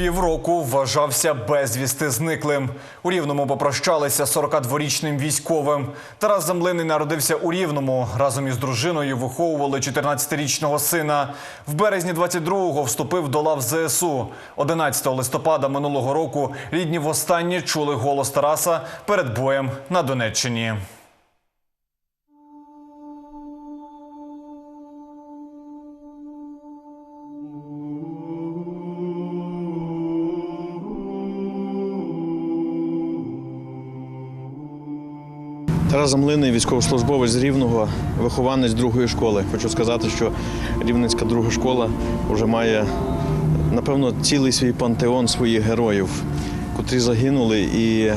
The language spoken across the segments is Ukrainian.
Півроку вважався безвісти зниклим. У Рівному попрощалися з 42-річним військовим. Тарас Землиний народився у Рівному. Разом із дружиною виховували 14-річного сина. В березні 22-го вступив до лав ЗСУ. 11 листопада минулого року рідні востаннє чули голос Тараса перед боєм на Донеччині. Тарас Замлиний, військовослужбовець з Рівного, вихованець другої школи. Хочу сказати, що Рівненська друга школа вже має, напевно, цілий свій пантеон своїх героїв, котрі загинули. І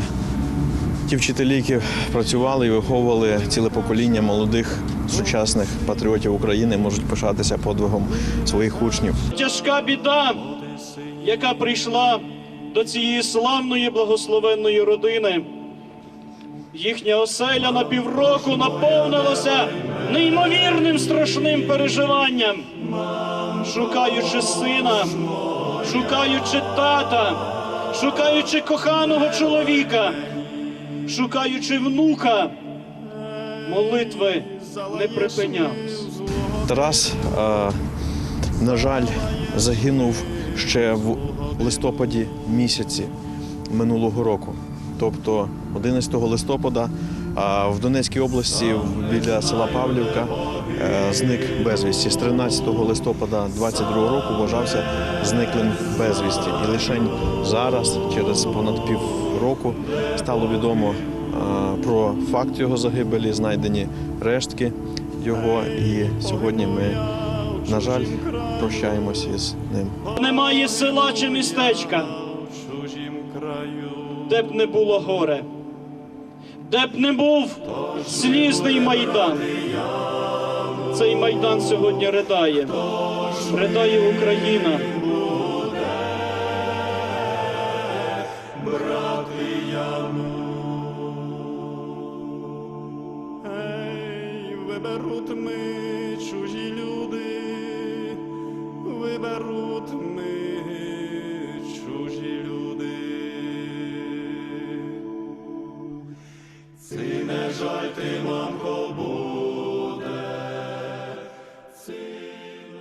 ті вчителі, які працювали і виховували ціле покоління молодих сучасних патріотів України, можуть пишатися подвигом своїх учнів. тяжка біда, яка прийшла до цієї славної благословенної родини. Їхня оселя на півроку наповнилася неймовірним страшним переживанням, шукаючи сина, шукаючи тата, шукаючи коханого чоловіка, шукаючи внука, молитви не припинялись. Тарас, е, на жаль, загинув ще в листопаді місяці минулого року. Тобто 11 листопада в Донецькій області біля села Павлівка е, зник безвісті. З 13 листопада 22 року вважався зниклим безвісті. І лише зараз, через понад півроку, стало відомо е, про факт його загибелі, знайдені рештки його. І сьогодні ми, на жаль, прощаємося із ним. Немає села чи містечка, де б не було горе, де б не був слізний майдан. Цей майдан сьогодні ридає, ридає Україна. Ей, виберуть ми чужі люди, Залишайте ма.